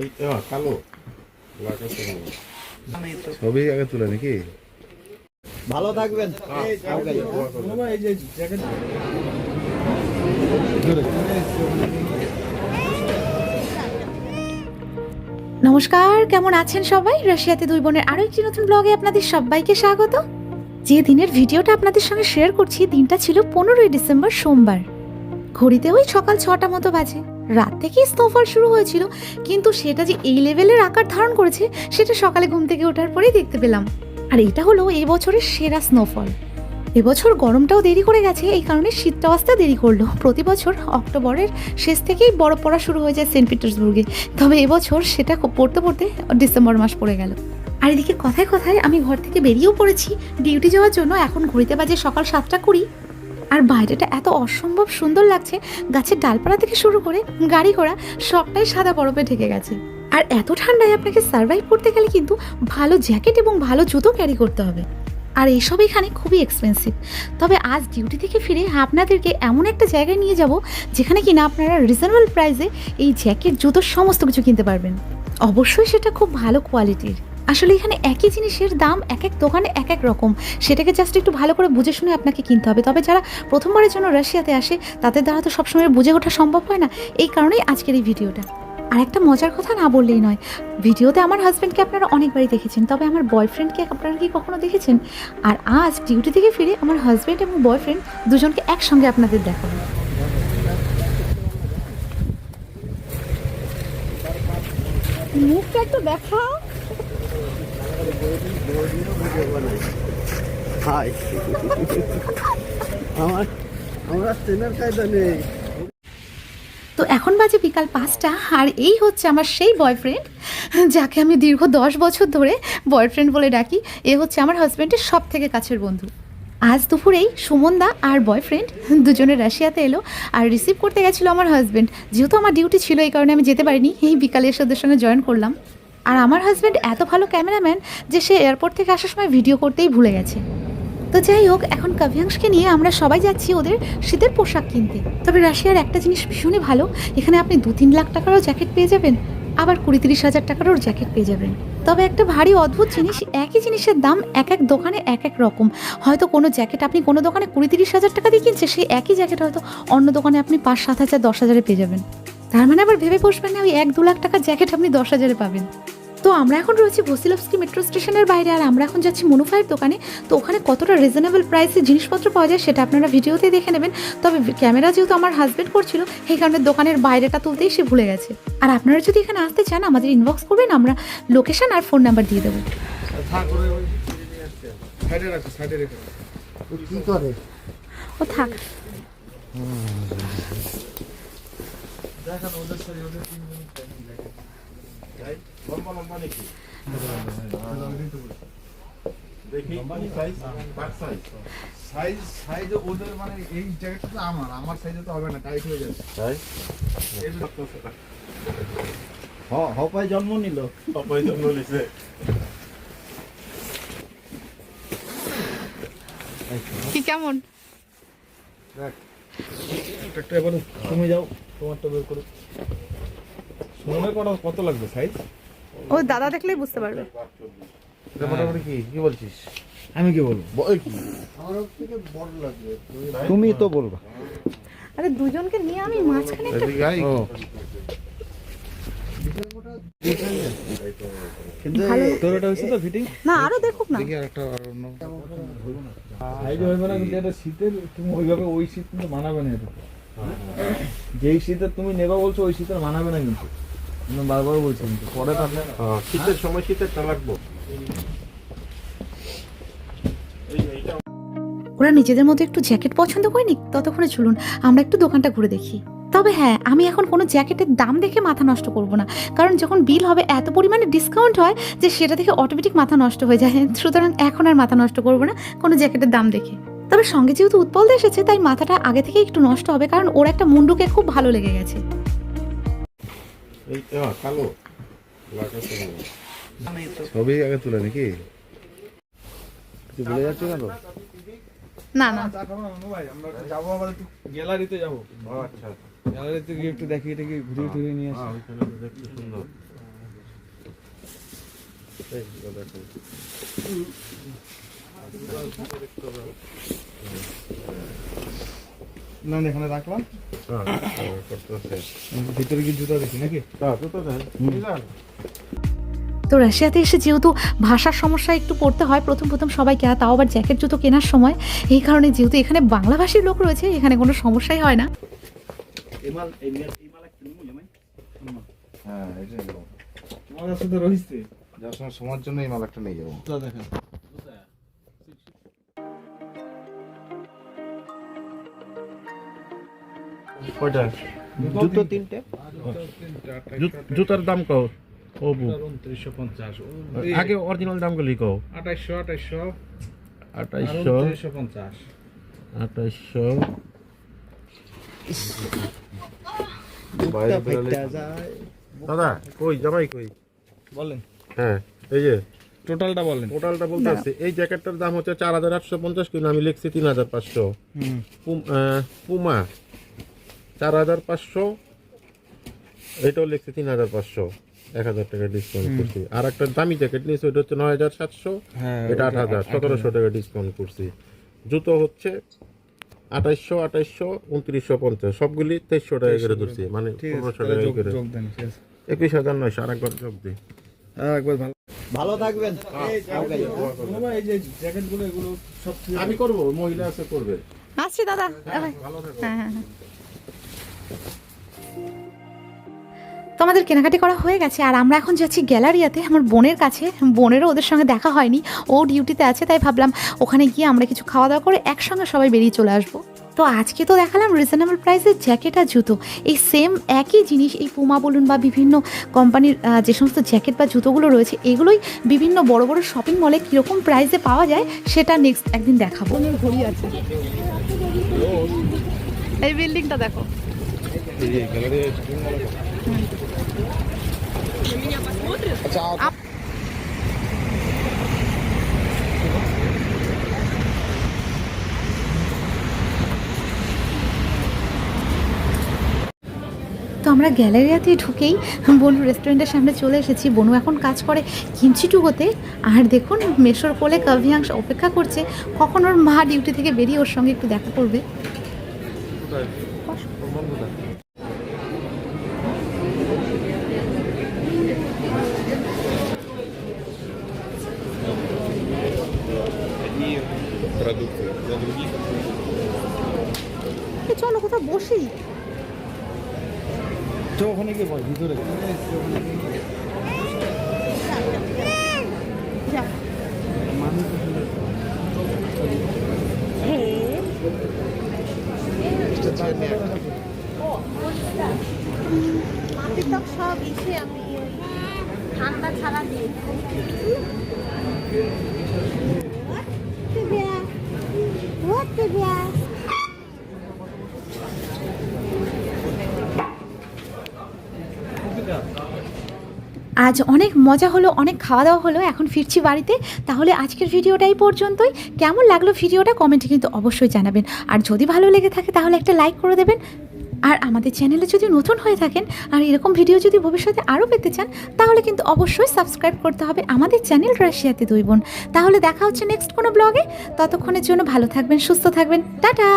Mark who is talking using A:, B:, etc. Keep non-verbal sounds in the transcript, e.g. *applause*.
A: এই কালো।
B: ছবি আগে তুলে নাকি?
C: ভালো থাকবেন।
D: নমস্কার কেমন আছেন সবাই? রাশিয়াতে দুই বোনের আরও একটি নতুন ব্লগে আপনাদের সবাইকে স্বাগত। যে দিনের ভিডিওটা আপনাদের সঙ্গে শেয়ার করছি দিনটা ছিল পনেরোই ডিসেম্বর সোমবার। ঘড়িতে ওই সকাল ছটা মতো বাজে। রাত থেকেই স্নোফল শুরু হয়েছিল? কিন্তু সেটা যে এই লেভেলের আকার ধারণ করেছে, সেটা সকালে ঘুম থেকে ওঠার পরেই দেখতে পেলাম। আর এটা হলো এই বছরের সেরা স্নোফল এবছর গরমটাও দেরি করে গেছে, এই কারণে শীতটাও আসতে দেরি করল। প্রতি বছর অক্টোবরের শেষ থেকেই বরফ পড়া শুরু হয়ে যায় সেন্ট পিটার্সবুর্গে। তবে এবছর সেটা পড়তে পড়তে ডিসেম্বর মাস পড়ে গেল। আর এদিকে কথায় কথায় আমি ঘর থেকে বেরিয়েও পড়েছি। ডিউটি যাওয়ার জন্য এখন ঘুরিতে বাজে সকাল সাতটা কুড়ি। আর বাইরেটা এত অসম্ভব সুন্দর লাগছে, গাছের ডালপালা থেকে শুরু করে গাড়ি ঘোড়া, সবটাই সাদা বরফে ঢেকে গেছে। আর এত ঠান্ডায় আপনাকে সার্ভাইভ করতে গেলে কিন্তু ভালো জ্যাকেট এবং ভালো জুতো ক্যারি করতে হবে। আর এইসব এখানে খুবই এক্সপেন্সিভ তবে আজ ডিউটি থেকে ফিরে আপনাদেরকে এমন একটা জায়গায় নিয়ে যাব, যেখানে কিনা আপনারা রিজনেবল প্রাইসে এই জ্যাকেট জুতো সমস্ত কিছু কিনতে পারবেন। অবশ্যই সেটা খুব ভালো কোয়ালিটির আসলে এখানে একই জিনিসের দাম এক এক দোকানে এক এক রকম। সেটাকে জাস্ট একটু ভালো করে বুঝে শুনে আপনাকে কিনতে হবে। তবে যারা প্রথমবারের জন্য রাশিয়াতে আসে, তাদের দ্বারা তো সবসময় বুঝে ওঠা সম্ভব হয় না। এই কারণেই আজকের এই ভিডিওটা। আর একটা মজার কথা না বললেই নয়, ভিডিওতে আমার হাজব্যান্ডকে আপনারা অনেকবারই দেখেছেন, তবে আমার বয়ফ্রেন্ডকে আপনারা কি কখনো দেখেছেন? আর আজ ডিউটি থেকে ফিরে আমার হাজব্যান্ড এবং বয়ফ্রেন্ড দুজনকে একসঙ্গে আপনাদের দেখাবো। মুখটা একটু দেখাও। *laughs* তো এখন বাজে বিকাল পাঁচটা, আর এই হচ্ছে আমার সেই বয়ফ্রেন্ড যাকে আমি দীর্ঘ দশ বছর ধরে বয়ফ্রেন্ড বলে ডাকি। এ হচ্ছে আমার হাজব্যান্ডের সব থেকে কাছের বন্ধু। আজ দুপুরেই সুমনদা আর বয়ফ্রেন্ড দুজনে রাশিয়াতে এলো, আর রিসিভ করতে গেছিল আমার হাজব্যান্ড যেহেতু আমার ডিউটি ছিল, এই কারণে আমি যেতে পারিনি। এই বিকালে এসে ওদের সঙ্গে জয়েন করলাম। আর আমার হাজব্যান্ড এত ভালো ক্যামেরাম্যান যে সে এয়ারপোর্ট থেকে আসার সময় ভিডিও করতেই ভুলে গেছে। তো যাই হোক, এখন কাভিয়াংশকে নিয়ে আমরা সবাই যাচ্ছি ওদের শীতের পোশাক কিনতে। তবে রাশিয়ার একটা জিনিস ভীষণই ভালো, এখানে আপনি দু তিন লাখ টাকারও জ্যাকেট পেয়ে যাবেন, আবার কুড়ি তিরিশ হাজার টাকারও জ্যাকেট পেয়ে যাবেন। তবে একটা ভারী অদ্ভুত জিনিস, একই জিনিসের দাম এক এক দোকানে এক এক রকম। হয়তো কোনো জ্যাকেট আপনি কোনো দোকানে কুড়ি তিরিশ হাজার টাকা দিয়ে কিনছে সেই একই জ্যাকেট হয়তো অন্য দোকানে আপনি পাঁচ সাত হাজার, দশ হাজারে পেয়ে যাবেন। তার মানে আবার ভেবে বসবেন না ওই এক দু লাখ টাকার জ্যাকেট আপনি দশ হাজারে পাবেন। তো আমরা এখন রয়েছি ভসিলভস্কি মেট্রো স্টেশনের বাইরে আর আমরা এখন যাচ্ছি মনুফাইয়ের দোকানে। তো ওখানে কতটা রিজনেবল প্রাইসে জিনিসপত্র পাওয়া যায় সেটা আপনারা ভিডিওতেই দেখে নেবেন। তবে ক্যামেরা যেহেতু আমার হাজব্যান্ড করছিল সেই কারণে দোকানের বাইরেটা তুলতেই সে ভুলে গেছে। আর আপনারা যদি এখানে আসতে চান আমাদের ইনবক্স করবেন আমরা লোকেশন আর ফোন নাম্বার দিয়ে দেবো।
C: ও
D: থাক।
B: আমার আমার সাইজে তো হবে না টাইট হয়ে যাবে।
A: তাই
C: হ হপায় জন্ম নিল।
A: সবাই জন্য নিছে।
D: কি কেমন?
B: একটা এবার তুমি যাও। তোমারটা বের করো। সোনে কত কত লাগবে সাইজ
D: ও দাদা দেখলেই বুঝতে পারবে।
B: মোটামুটি কি? কি বলছিস? আমি কি বলব? বল কি?
C: আমার থেকে বড় লাগবে। তুমি তো বলবা।
D: আরে দুজনকে নিয়ে আমি মাঝখানে একটা
C: ও।
E: তোর হয়েছে তো ফিটিং
D: না আরও দেখুক না।
B: আরেকটা আর অন্য
E: সাইজ হইবে না কিন্তু এটা শীতের তুমি ওইভাবে ওই শীত কিন্তু মানাবে না এটা। যেই শীতের তুমি নেবা বলছো ওই শীতের মানাবে না কিন্তু। আমি বারবার বলছি কিন্তু পরে তাহলে
A: হ্যাঁ, শীতের সময় শীতেরটা লাগবো।
D: ওরা নিজেদের মধ্যে একটু জ্যাকেট পছন্দ করে নিক ততক্ষণে চলুন আমরা একটু দোকানটা ঘুরে দেখি। তবে হ্যাঁ আমি এখন কোনো জ্যাকেটের দাম দেখে মাথা নষ্ট করব না কারণ যখন বিল হবে এত পরিমাণে ডিসকাউন্ট হয় যে সেটা দেখে অটোমেটিক মাথা নষ্ট হয়ে যায়। সুতরাং এখন আর মাথা নষ্ট করব না কোনো জ্যাকেটের দাম দেখে। তবে সঙ্গে যেহেতু উৎপল এসেছে তাই মাথাটা আগে থেকে একটু নষ্ট হবে কারণ ওর একটা মুন্ডুকে খুব ভালো লেগে গেছে।
B: আগে তুলে নাকি কেন
D: না না
E: যাব আবার একটু গ্যালারিতে যাব
A: আচ্ছা
E: গ্যালারিতে গিয়ে একটু দেখি দেখি ঘুরিয়ে নিয়ে আসি
A: সুন্দর
B: না না, এখানে রাখলাম।
A: হ্যাঁ হ্যাঁ, করতেছে
B: ভিতরে কি জুতা দেখি নাকি?
A: হ্যাঁ তো
D: রাশিয়াতে এসে যেহেতু ভাষার সমস্যা একটু পড়তে হয় প্রথম প্রথম সবাইকে তাও আবার জ্যাকেট জুতো কেনার সময় এই কারণে যেহেতু এখানে বাংলাভাষী লোক রয়েছে এখানে কোনো সমস্যাই হয় না।
C: হ্যাঁ এটাই সময়ের জন্য এই মাল একটা নিয়ে যাব।
B: দেখেন।
A: কয়টা?
C: জুতো তিনটে।
A: জুতার দাম কও? ও বু
B: উনত্রিশশো পঞ্চাশ
A: আগে অরিজিনাল দামগুলি কও।
B: আঠাইশশো। আঠাইশশো।
A: আঠাইশশো
B: পঞ্চাশ।
A: আঠাইশশো। দাদা কই জামাই কই?
B: বলেন।
A: হ্যাঁ এই যে।
B: টোটালটা বলেন।
A: টোটালটা বলতে আসছে এই জ্যাকেটটার দাম হচ্ছে চার হাজার আটশো পঞ্চাশ কিন্তু আমি লিখছি তিন হাজার পাঁচশো।
B: হুম।
A: পুমা। চার হাজার পাঁচশো এটাও লিখছি তিন হাজার পাঁচশো এক হাজার টাকা ডিসকাউন্ট করছি। আর একটা দামি জ্যাকেট নিয়েছি ওটা হচ্ছে নয় হাজার সাতশো
B: হ্যাঁ
A: এটা আট হাজার সতেরোশো টাকা ডিসকাউন্ট করছি। জুতো হচ্ছে আঠাইশশো আঠাইশশো উনত্রিশশো পঞ্চাশ সবগুলি তেইশশো টাকা করে ধরছি মানে পনেরোশো টাকা করে। একুশ হাজার নয়শো আর একবার যোগ দিই।
B: হ্যাঁ একবার ভালো
C: ভালো থাকবেন।
B: বাবা, এই যে জ্যাকেটগুলো এগুলো সব ঠিক
A: আমি করব মহিলা আছে করবে।
D: আসছি দাদা হ্যাঁ হ্যাঁ হ্যাঁ। তো আমাদের কেনাকাটি করা হয়ে গেছে, আর আমরা এখন যাচ্ছি গ্যালারিয়াতে। আমার বোনের কাছে, বোনেরও ওদের সঙ্গে দেখা হয়নি। ও ডিউটিতে আছে, তাই ভাবলাম ওখানে গিয়ে আমরা কিছু খাওয়া দাওয়া করে একসঙ্গে সবাই বেরিয়ে চলে আসব। তো আজকে তো দেখালাম রিজনেবল প্রাইসের জ্যাকেট আর জুতো। এই সেম একই জিনিস, এই পুমা বলুন বা বিভিন্ন কোম্পানির যে সমস্ত জ্যাকেট বা জুতোগুলো রয়েছে, এগুলোই বিভিন্ন বড় বড় শপিং মলে কীরকম প্রাইসে পাওয়া যায়, সেটা নেক্সট একদিন দেখাবো। আছে। এই বিল্ডিংটা দেখো। তো আমরা গ্যালারিয়াতে ঢুকেই বনু রেস্টুরেন্টের সামনে চলে এসেছি। বনু এখন কাজ করে কিমচিটুকোতে আর দেখুন, মেশোর কোলে কাভিয়াংশ অপেক্ষা করছে। কখন ওর মা ডিউটি থেকে বেরিয়ে ওর সঙ্গে একটু দেখা করবে?
A: продукты для других.
D: এ, চলো কোথাও বসি
B: তো ওখানে গিয়ে বল ভিতরে
F: মাটির সব ইসে আমি ওই ঠান্ডা ছাড়া দিই What the bear?
D: আজ অনেক মজা হলো, অনেক খাওয়া দাওয়া হলো, এখন ফিরছি বাড়িতে। তাহলে আজকের ভিডিওটাই পর্যন্তই। কেমন লাগল ভিডিওটা কমেন্টে কিন্তু অবশ্যই জানাবেন। আর যদি ভালো লেগে থাকে তাহলে একটা লাইক করে দেবেন। আর আমাদের চ্যানেলে যদি নতুন হয়ে থাকেন আর এরকম ভিডিও যদি ভবিষ্যতে আরও পেতে চান, তাহলে কিন্তু অবশ্যই সাবস্ক্রাইব করতে হবে আমাদের চ্যানেল রাশিয়াতে দুই বোন। তাহলে দেখা হচ্ছে নেক্সট কোনো ব্লগে ততক্ষণের জন্য ভালো থাকবেন, সুস্থ থাকবেন। টাটা!